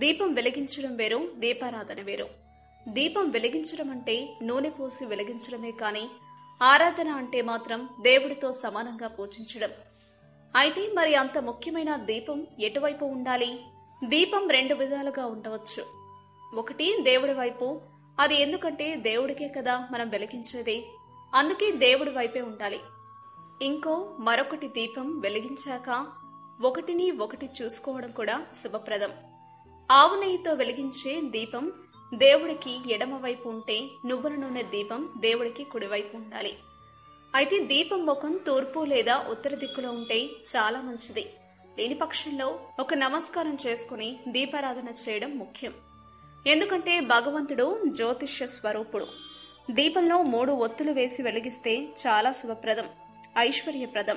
దీపం వెలిగించడం వేరు దీపారాధన వేరు. దీపం వెలిగించడం అంటే నూనె పోసి వెలిగించడమే కానీ ఆరాధన అంటే మాత్రం దేవుడితో సమానంగా పూజించడం. అయితే మరి అంత ముఖ్యమైన దీపం ఎటువైపు ఉండాలి? దీపం రెండు విధాలుగా ఉండవచ్చు. ఒకటి దేవుడి వైపు అది ఎందుకంటే దేవుడికే కదా మనం వెలిగించేది. అందుకే దేవుడి వైపే ఉండాలి. ఇంకో మరొకటి దీపం వెలిగించాక ఒకటిని ఒకటి చూసుకోవడం కూడా శుభప్రదం. ఆవు నెయ్యితో వెలిగించే దీపం దేవుడికి ఎడమ వైపు ఉంటే నువ్వుల నూనె దీపం దేవుడికి కుడివైపు ఉండాలి. అయితే దీపం ముఖం తూర్పు లేదా ఉత్తర దిక్కులో ఉంటే చాలా మంచిది. లేని పక్షంలో ఒక నమస్కారం చేసుకుని దీపారాధన చేయడం ముఖ్యం. ఎందుకంటే భగవంతుడు జ్యోతిష్య స్వరూపుడు. దీపంలో మూడు ఒత్తులు వేసి వెలిగిస్తే చాలా శుభప్రదం ఐశ్వర్యప్రదం.